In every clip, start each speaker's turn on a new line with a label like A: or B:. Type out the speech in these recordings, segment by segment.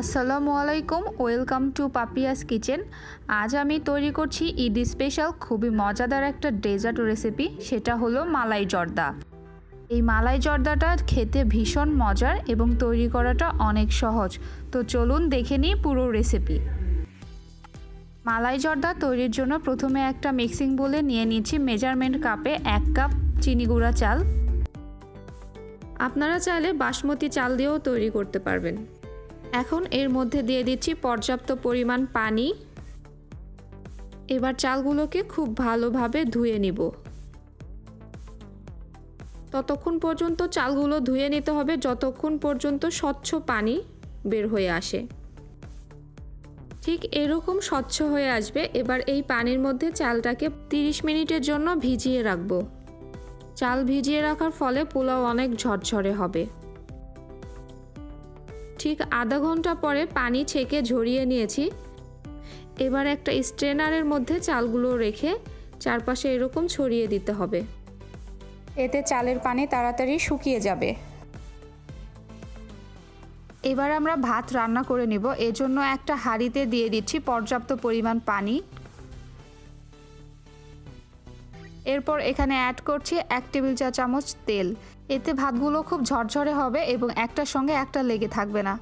A: আসসালামু আলাইকুম, welcome to Papiya's kitchen. আজ আমি তৈরি করছি ঈদ স্পেশাল খুবই মজাদার একটা ডেজার্ট রেসিপি, সেটা হলো মালাই জর্দা। এই মালাই জর্দাটা খেতে ভীষণ মজার এবং তৈরি করাটা অনেক সহজ। তো চলুন দেখে নিই পুরো রেসিপি। মালাই জর্দা তৈরির জন্য প্রথমে একটা মিক্সিং বলে নিয়ে নিচ্ছি মেজারমেন্ট কাপে এক কাপ চিনি গুঁড়া চাল। আপনারা চাইলে বাসমতি চাল দিয়েও তৈরি করতে পারবেন। এখন এর মধ্যে দিয়ে দিচ্ছি পর্যাপ্ত পরিমাণ পানি। এবার চালগুলোকে খুব ভালোভাবে ধুয়ে নিব। ততক্ষণ পর্যন্ত চালগুলো ধুয়ে নিতে হবে, যতক্ষণ পর্যন্ত স্বচ্ছ পানি বের হয়ে আসে। ঠিক এরকম স্বচ্ছ হয়ে আসবে, এবার এই পানির মধ্যে চালটাকে 30 মিনিটের জন্য ভিজিয়ে রাখব। চাল ভিজিয়ে রাখার ফলে পোলাও অনেক ঝরঝরে হবে। ঠিক আধা ঘণ্টা পরে পানি ছেঁকে ঝরিয়ে নিয়েছি। এবার একটা স্ট্রেনারের মধ্যে চালগুলো রেখে চারপাশে এরকম ছড়িয়ে দিতে হবে। এতে চালের পানি তাড়াতাড়ি শুকিয়ে যাবে। এবার আমরা ভাত রান্না করে নিব। এজন্য একটা হাঁড়িতে দিয়ে দিচ্ছি পর্যাপ্ত পরিমাণ পানি। এরপর এখানে অ্যাড করছি এক টেবিল চা চামচ তেল। এতে ভাতগুলো খুব ঝরঝরে হবে এবং একটার সঙ্গে একটা লেগে থাকবে না।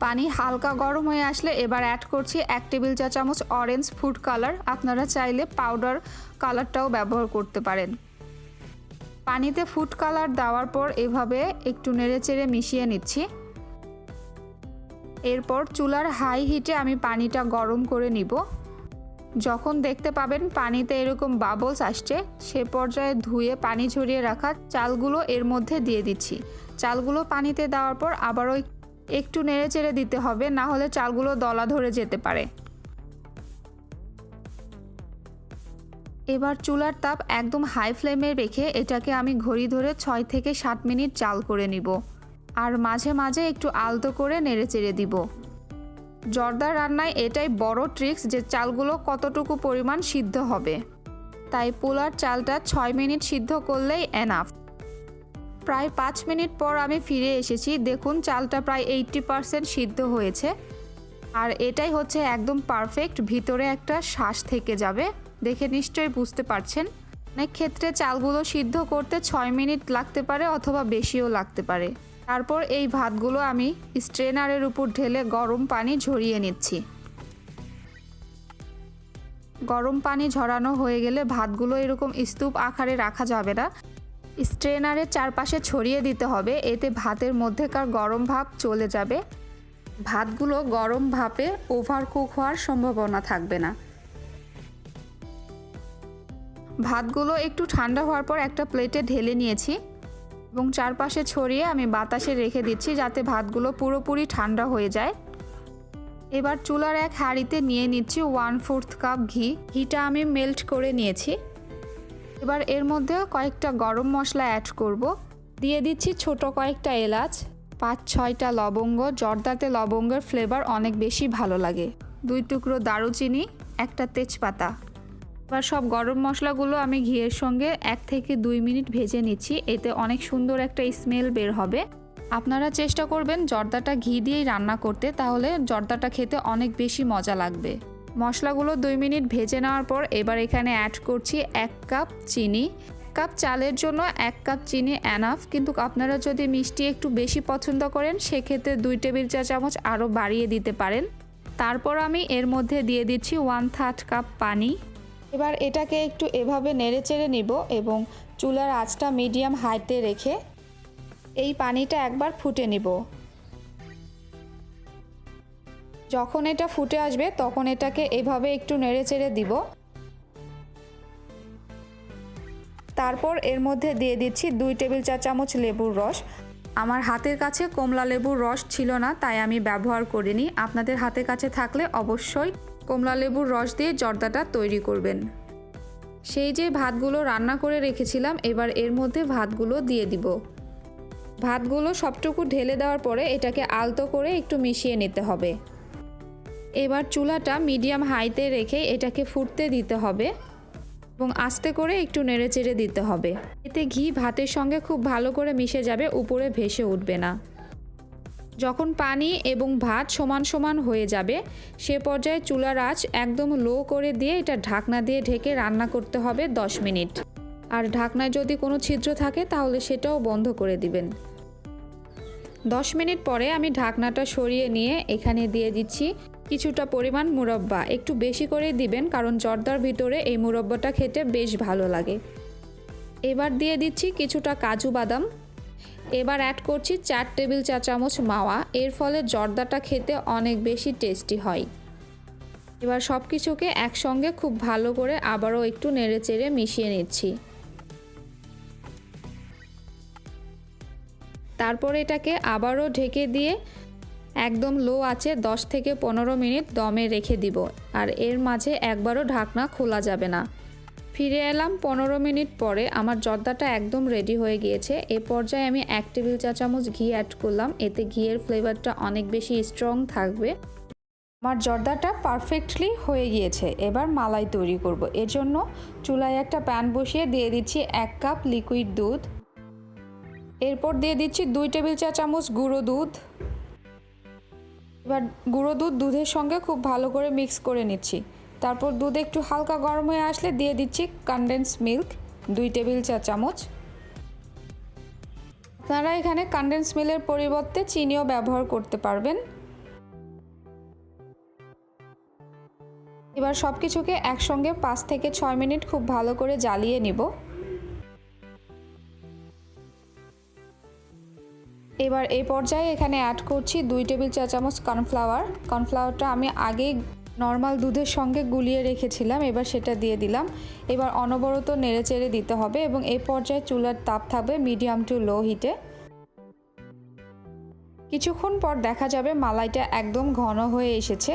A: পানি হালকা গরম হয়ে আসলে এবার অ্যাড করছি এক টেবিল চা চামচ অরেঞ্জ ফুড কালার আপনারা চাইলে পাউডার কালারটাও ব্যবহার করতে পারেন। পানিতে ফুড কালার দেওয়ার পর এভাবে একটু নেড়েচেড়ে মিশিয়ে নিচ্ছি। এরপর চুলার হাই হিটে আমি পানিটা গরম করে নিব। যখন দেখতে পাবেন পানিতে এরকম বাবলস আসছে, সে পর্যায়ে ধুয়ে পানি ঝরিয়ে রাখা চালগুলো এর মধ্যে দিয়ে দিচ্ছি। চালগুলো পানিতে দেওয়ার পর আবারও একটু নেড়ে চেড়ে দিতে হবে, না হলে চালগুলো দলা ধরে যেতে পারে। এবার চুলার তাপ একদম হাই ফ্লেমে রেখে এটাকে আমি ঘড়ি ধরে ছয় থেকে সাত মিনিট চাল করে নিব। আর মাঝে মাঝে একটু আলতো করে নেড়ে চেড়ে দিব। জর্দা রান্নায় এটাই বড় ট্রিক্স যে চালগুলো কতটুকু পরিমাণ সিদ্ধ হবে। তাই পোলার চালটা ছয় মিনিট সিদ্ধ করলেই এনাফ প্রায় পাঁচ মিনিট পর আমি ফিরে এসেছি, দেখুন চালটা প্রায় এইটটি পারসেন্ট সিদ্ধ হয়েছে। আর এটাই হচ্ছে একদম পারফেক্ট ভিতরে একটা শ্বাস থেকে যাবে। দেখে নিশ্চয়ই বুঝতে পারছেন। অনেক ক্ষেত্রে চালগুলো সিদ্ধ করতে ছয় মিনিট লাগতে পারে অথবা বেশিও লাগতে পারে। তারপর এই ভাতগুলো আমি স্ট্রেনারের উপর ঢেলে গরম পানি ঝরিয়ে নিচ্ছি। গরম পানি ঝরানো হয়ে গেলে ভাতগুলো এরকম স্তূপ আকারে রাখা যাবে না। স্ট্রেনারের চারপাশে ছড়িয়ে দিতে হবে, এতে ভাতের মধ্যেকার গরম ভাব চলে যাবে। ভাতগুলো গরম ভাপে ওভার কুক হওয়ার সম্ভাবনা থাকবে না। ভাতগুলো একটু ঠান্ডা হওয়ার পর একটা প্লেটে ঢেলে নিয়েছি। এবং চারপাশে ছড়িয়ে আমি বাতাসে রেখে দিচ্ছি যাতে ভাতগুলো পুরোপুরি ঠান্ডা হয়ে যায়। এবার চুলার এক হাঁড়িতে নিয়ে নিচ্ছি ওয়ান ফোর্থ কাপ ঘি। ঘিটা আমি মেল্ট করে নিয়েছি। এবার এর মধ্যে কয়েকটা গরম মশলা অ্যাড করব। দিয়ে দিচ্ছি ছোট কয়েকটা এলাচ, পাঁচ ছয়টা লবঙ্গ, জর্দাতে লবঙ্গের ফ্লেভার অনেক বেশি ভালো লাগে। দুই টুকরো দারুচিনি, একটা তেজপাতা। এবার সব গরম মশলাগুলো আমি ঘিয়ের সঙ্গে এক থেকে দুই মিনিট ভেজে নিচ্ছি। এতে অনেক সুন্দর একটা স্মেল বের হবে। আপনারা চেষ্টা করবেন জর্দাটা ঘি দিয়েই রান্না করতে, তাহলে জর্দাটা খেতে অনেক বেশি মজা লাগবে। মশলাগুলো দুই মিনিট ভেজে নেওয়ার পর এবার এখানে অ্যাড করছি এক কাপ চিনি। কাপ চালের জন্য এক কাপ চিনি অ্যানাফ কিন্তু আপনারা যদি মিষ্টি একটু বেশি পছন্দ করেন, সেক্ষেত্রে দুই টেবিল চা চামচ আরও বাড়িয়ে দিতে পারেন। তারপর আমি এর মধ্যে দিয়ে দিচ্ছি ওয়ান থার্ড কাপ পানি। এবার এটাকে একটু এভাবে নেড়ে চেড়ে নিব এবং চুলার আঁচটা মিডিয়াম হাইতে রেখে এই পানিটা একবার ফুটে নিব। যখন এটা ফুটে আসবে, তখন এটাকে এভাবে একটু নেড়ে চেড়ে দিব। তারপর এর মধ্যে দিয়ে দিচ্ছি দুই টেবিল চা চামচ লেবুর রস। আমার হাতের কাছে কমলা লেবুর রস ছিল না, তাই আমি ব্যবহার করিনি। আপনাদের হাতের কাছে থাকলে অবশ্যই কমলা লেবুর রস দিয়ে জর্দাটা তৈরি করবেন। সেই যে ভাতগুলো রান্না করে রেখেছিলাম, এবার এর মধ্যে ভাতগুলো দিয়ে দিব। ভাতগুলো সবটুকু ঢেলে দেওয়ার পরে এটাকে আলতো করে একটু মিশিয়ে নিতে হবে। এবার চুলাটা মিডিয়াম হাইতে রেখে এটাকে ফুটতে দিতে হবে এবং আস্তে করে একটু নেড়েচেড়ে দিতে হবে। এতে ঘি ভাতের সঙ্গে খুব ভালো করে মিশে যাবে, উপরে ভেসে উঠবে না। যখন পানি এবং ভাত সমান সমান হয়ে যাবে, সে পর্যায়ে চুলার আঁচ একদম লো করে দিয়ে এটা ঢাকনা দিয়ে ঢেকে রান্না করতে হবে 10 মিনিট। আর ঢাকনায় যদি কোনো ছিদ্র থাকে, তাহলে সেটাও বন্ধ করে দিবেন। 10 মিনিট পরে আমি ঢাকনাটা সরিয়ে নিয়ে এখানে দিয়ে দিচ্ছি কিছুটা পরিমাণ মুরব্বা। একটু বেশি করে দিবেন, কারণ জর্দার ভিতরে এই মুরব্বাটা খেতে বেশ ভালো লাগে। এবার দিয়ে দিচ্ছি কিছুটা কাজু বাদাম। এবার অ্যাড করছি চার টেবিল চা চামচ মাওয়া। এর ফলে জর্দাটা খেতে অনেক বেশি টেস্টি হয়। এবার সব কিছুকে একসঙ্গে খুব ভালো করে আবারও একটু নেড়ে চেড়ে মিশিয়ে নিচ্ছি। তারপর এটাকে আবারও ঢেকে দিয়ে একদম লো আছে 10 থেকে পনেরো মিনিট দমে রেখে দিব। আর এর মাঝে একবারও ঢাকনা খোলা যাবে না। ফিরে এলাম পনেরো মিনিট পরে। আমার জর্দাটা একদম রেডি হয়ে গিয়েছে। এ পর্যায়ে আমি এক টেবিল চা চামচ ঘি অ্যাড করলাম। এতে ঘিয়ের ফ্লেভারটা অনেক বেশি স্ট্রং থাকবে। আমার জর্দাটা পারফেক্টলি হয়ে গিয়েছে। এবার মালাই তৈরি করব। এজন্য চুলায় একটা প্যান বসিয়ে দিয়ে দিচ্ছি এক কাপ লিকুইড দুধ। এরপর দিয়ে দিচ্ছি দুই টেবিল চা চামচ গুঁড়ো দুধ। এবার গুঁড়ো দুধ দুধের সঙ্গে খুব ভালো করে মিক্স করে নিচ্ছি। তারপর দুধ একটু হালকা গরম হয়ে আসলে দিয়ে দিচ্ছি কনডেন্স মিল্ক দুই টেবিল চা চামচ। আপনারা এখানে কনডেন্স মিল্কের পরিবর্তে চিনিও ব্যবহার করতে পারবেন। এবার সব কিছুকে একসঙ্গে পাঁচ থেকে ছয় মিনিট খুব ভালো করে জ্বালিয়ে নিব। এবার এই পর্যায়ে এখানে অ্যাড করছি দুই টেবিল চা চামচ কর্নফ্লাওয়ার কর্নফ্লাওয়ারটা আমি আগেই নর্মাল দুধের সঙ্গে গুলিয়ে রেখেছিলাম, এবার সেটা দিয়ে দিলাম। এবার অনবরত নেড়ে চেড়ে দিতে হবে এবং এই পর্যায়ে চুলার তাপ থাকবে মিডিয়াম টু লো হিটে। কিছুক্ষণ পর দেখা যাবে মালাইটা একদম ঘন হয়ে এসেছে।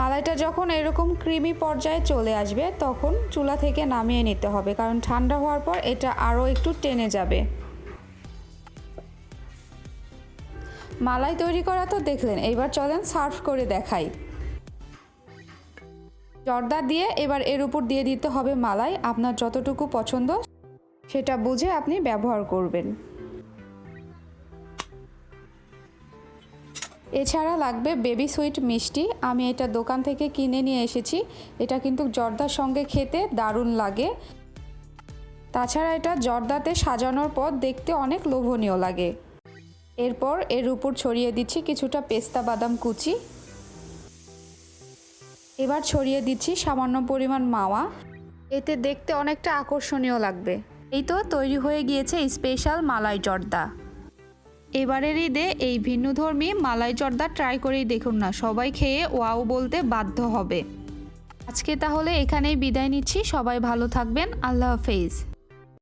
A: মালাইটা যখন এরকম ক্রিমি পর্যায়ে চলে আসবে, তখন চুলা থেকে নামিয়ে নিতে হবে, কারণ ঠান্ডা হওয়ার পর এটা আরও একটু টেনে যাবে। মালাই তৈরি করা তো দেখলেন, এবার চলেন সার্ভ করে দেখাই। জর্দা দিয়ে এবার এর উপর দিয়ে দিতে হবে মালাই। আপনার যতটুকু পছন্দ, সেটা বুঝে আপনি ব্যবহার করবেন। এছাড়া লাগবে বেবি সুইট মিষ্টি। আমি এটা দোকান থেকে কিনে নিয়ে এসেছি। এটা কিন্তু জর্দার সঙ্গে খেতে দারুণ লাগে। তাছাড়া এটা জর্দাতে সাজানোর পর দেখতে অনেক লোভনীয় লাগে। এরপর এর উপর ছড়িয়ে দিচ্ছি কিছুটা পেস্তা বাদাম কুচি। এবার ছড়িয়ে দিচ্ছি সামান্য পরিমাণ মাওয়া। এতে দেখতে অনেকটা আকর্ষণীয় লাগবে। এই তো তৈরি হয়ে গিয়েছে স্পেশাল মালাই জর্দা। এবারের ঈদে এই ভিন্নধর্মী মালাই জর্দা ট্রাই করেই দেখুন না, সবাই খেয়ে ওয়াও বলতে বাধ্য হবে। আজকে তাহলে এখানেই বিদায় নিচ্ছি, সবাই ভালো থাকবেন, আল্লাহ হাফেজ।